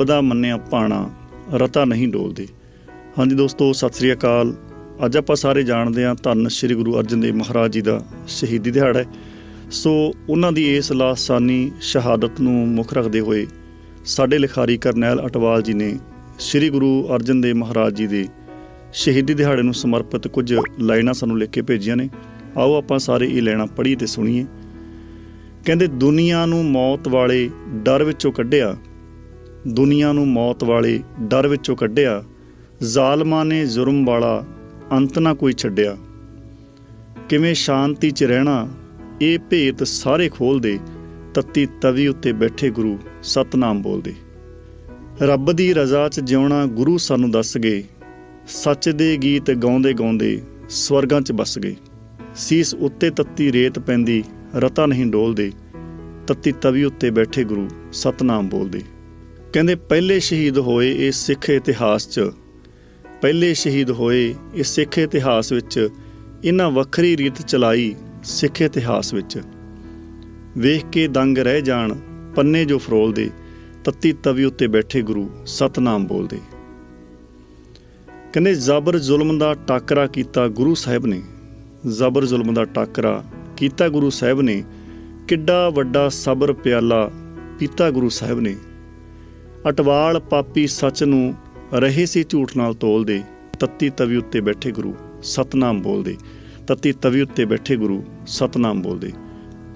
ਬਦਾ ਮੰਨਿਆ ਪਾਣਾ ਰਤਾ ਨਹੀਂ ਡੋਲਦੇ। ਹਾਂਜੀ ਦੋਸਤੋ, ਸਤਿ ਸ੍ਰੀ ਅਕਾਲ। ਅੱਜ ਆਪਾਂ ਸਾਰੇ ਜਾਣਦੇ ਹਾਂ ਧੰਨ ਸ੍ਰੀ ਗੁਰੂ ਅਰਜਨ ਦੇਵ ਮਹਾਰਾਜ ਜੀ ਦਾ ਸ਼ਹੀਦੀ ਦਿਹਾੜਾ ਹੈ। ਸੋ ਉਹਨਾਂ ਦੀ ਇਸ ਲਾਸਾਨੀ ਸ਼ਹਾਦਤ ਨੂੰ ਮੁੱਖ ਰੱਖਦੇ ਹੋਏ ਸਾਡੇ ਲਿਖਾਰੀ ਕਰਨੈਲ ਅਟਵਾਲ ਜੀ ਨੇ ਸ੍ਰੀ ਗੁਰੂ ਅਰਜਨ ਦੇਵ ਮਹਾਰਾਜ ਜੀ ਦੇ ਸ਼ਹੀਦੀ ਦਿਹਾੜੇ ਨੂੰ ਸਮਰਪਿਤ ਕੁਝ ਲਾਈਨਾਂ ਸਾਨੂੰ ਲਿਖ ਕੇ ਭੇਜੀਆਂ ਨੇ। ਆਓ ਆਪਾਂ ਸਾਰੇ ਇਹ ਲੈਣਾ ਪੜ੍ਹੀਏ ਤੇ ਸੁਣੀਏ। ਕਹਿੰਦੇ, ਦੁਨੀਆ ਨੂੰ ਮੌਤ ਵਾਲੇ ਡਰ ਵਿੱਚੋਂ ਕੱਢਿਆ ਦੁਨੀਆ ਨੂੰ ਮੌਤ ਵਾਲੇ ਡਰ ਵਿੱਚੋਂ ਕੱਢਿਆ, ਜ਼ਾਲਮਾਂ ਨੇ ਜ਼ੁਰਮ ਵਾਲਾ ਅੰਤ ਨਾ ਕੋਈ ਛੱਡਿਆ। ਕਿਵੇਂ ਸ਼ਾਂਤੀ 'ਚ ਰਹਿਣਾ, ਇਹ ਭੇਤ ਸਾਰੇ ਖੋਲਦੇ ਤੱਤੀ ਤਵੀ ਉੱਤੇ ਬੈਠੇ ਗੁਰੂ ਸਤਨਾਮ ਬੋਲਦੇ। ਰੱਬ ਦੀ ਰਜ਼ਾ 'ਚ ਜਿਉਣਾ ਗੁਰੂ ਸਾਨੂੰ ਦੱਸ ਗਏ, ਸੱਚ ਦੇ ਗੀਤ ਗਾਉਂਦੇ ਗਾਉਂਦੇ ਸਵਰਗਾਂ 'ਚ ਬਸ ਗਏ। ਸੀਸ ਉੱਤੇ ਤੱਤੀ ਰੇਤ ਪੈਂਦੀ, ਰਤਾ ਨਹੀਂ ਡੋਲਦੇ, ਤੱਤੀ ਤਵੀ ਉੱਤੇ ਬੈਠੇ ਗੁਰੂ ਸਤਨਾਮ ਬੋਲਦੇ। ਕਹਿੰਦੇ, ਪਹਿਲੇ ਸ਼ਹੀਦ ਹੋਏ ਇਹ ਸਿੱਖ ਇਤਿਹਾਸ 'ਚ। ਪਹਿਲੇ ਸ਼ਹੀਦ ਹੋਏ ਇਹ ਸਿੱਖ ਇਤਿਹਾਸ ਵਿੱਚ। ਇਹਨਾਂ ਵੱਖਰੀ ਰੀਤ ਚਲਾਈ ਸਿੱਖ ਇਤਿਹਾਸ ਵਿੱਚ। ਵੇਖ ਕੇ ਦੰਗ ਰਹਿ ਜਾਣ, ਪੰਨੇ ਜੋ ਫਰੋਲਦੇ ਤੱਤੀ ਤਵੀ ਉੱਤੇ ਬੈਠੇ ਗੁਰੂ ਸਤਨਾਮ ਬੋਲਦੇ। ਕਹਿੰਦੇ, ਜ਼ਬਰ ਜ਼ੁਲਮ ਦਾ ਟਾਕਰਾ ਕੀਤਾ ਗੁਰੂ ਸਾਹਿਬ ਨੇ। ਜ਼ਬਰ ਜ਼ੁਲਮ ਦਾ ਟਾਕਰਾ ਕੀਤਾ ਗੁਰੂ ਸਾਹਿਬ ਨੇ। ਕਿੱਡਾ ਵੱਡਾ ਸਬਰ ਪਿਆਲਾ ਪੀਤਾ ਗੁਰੂ ਸਾਹਿਬ ਨੇ। ਅਟਵਾਲ ਪਾਪੀ ਸੱਚ ਨੂੰ ਰਹੇ ਸੀ ਝੂਠ ਨਾਲ ਤੋਲਦੇ, ਤੱਤੀ ਤਵੀ ਉੱਤੇ ਬੈਠੇ ਗੁਰੂ ਸਤਨਾਮ ਬੋਲਦੇ, ਤੱਤੀ ਤਵੀ ਉੱਤੇ ਬੈਠੇ ਗੁਰੂ ਸਤਨਾਮ ਬੋਲਦੇ।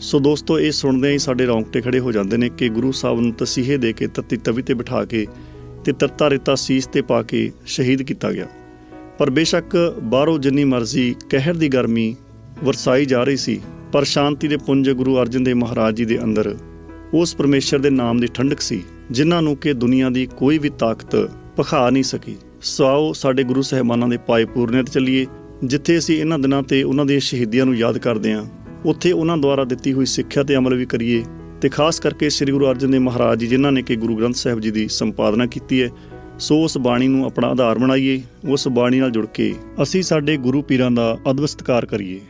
ਸੋ ਦੋਸਤੋ, ਇਹ ਸੁਣਦੇ ਹੀ ਸਾਡੇ ਰੌਂਗਟੇ ਖੜੇ ਹੋ ਜਾਂਦੇ ਨੇ ਕਿ ਗੁਰੂ ਸਾਹਿਬ ਨੂੰ ਤਸੀਹੇ ਦੇ ਕੇ ਤੱਤੀ ਤਵੀ ਤੇ ਬਿਠਾ ਕੇ ਤੇ ਤਰਤਾ ਰੇਤਾ ਸੀਸ ਤੇ ਪਾ ਕੇ ਸ਼ਹੀਦ ਕੀਤਾ ਗਿਆ। ਪਰ ਬੇਸ਼ੱਕ ਬਾਹਰੋਂ ਜਿੰਨੀ ਮਰਜ਼ੀ ਕਹਿਰ ਦੀ ਗਰਮੀ ਵਰਸਾਈ ਜਾ ਰਹੀ ਸੀ, ਪਰ ਸ਼ਾਂਤੀ ਦੇ ਪੁੰਜ ਗੁਰੂ ਅਰਜਨ ਦੇਵ ਮਹਾਰਾਜ ਜੀ ਦੇ ਅੰਦਰ ਉਸ ਪਰਮੇਸ਼ਰ ਦੇ ਨਾਮ ਦੀ ਠੰਡਕ ਸੀ। ਜਿਨ੍ਹਾਂ ਨੂੰ ਕਿ ਦੁਨੀਆ ਦੀ ਕੋਈ ਵੀ ਤਾਕਤ ਭਖਾ ਨਹੀਂ ਸਕੀ। ਸੋ ਆਓ ਸਾਡੇ ਗੁਰੂ ਸਾਹਿਬਾਨਾਂ ਦੇ ਪਾਏ ਪੂਰਨੇ ਤੇ ਚੱਲੀਏ, ਜਿੱਥੇ ਅਸੀਂ ਇਹਨਾਂ ਦਿਨਾਂ ਤੇ ਉਹਨਾਂ ਦੀਆਂ ਸ਼ਹੀਦੀਆਂ ਨੂੰ ਯਾਦ ਕਰਦੇ ਹਾਂ ਉੱਥੇ ਉਹਨਾਂ ਦੁਆਰਾ ਦਿੱਤੀ ਹੋਈ ਸਿੱਖਿਆ ਤੇ ਅਮਲ ਵੀ ਕਰੀਏ ਤੇ ਖਾਸ ਕਰਕੇ ਸ੍ਰੀ ਗੁਰੂ ਅਰਜਨ ਦੇਵ ਮਹਾਰਾਜ ਜੀ, ਜਿਨ੍ਹਾਂ ਨੇ ਕਿ ਗੁਰੂ ਗ੍ਰੰਥ ਸਾਹਿਬ ਜੀ ਦੀ ਸੰਪਾਦਨਾ ਕੀਤੀ ਹੈ, ਸੋ ਉਸ ਬਾਣੀ ਨੂੰ ਆਪਣਾ ਆਧਾਰ ਬਣਾਈਏ, ਉਸ ਬਾਣੀ ਨਾਲ ਜੁੜ ਕੇ ਅਸੀਂ ਸਾਡੇ ਗੁਰੂ ਪੀਰਾਂ ਦਾ ਅਦਬ ਸਤਿਕਾਰ ਕਰੀਏ।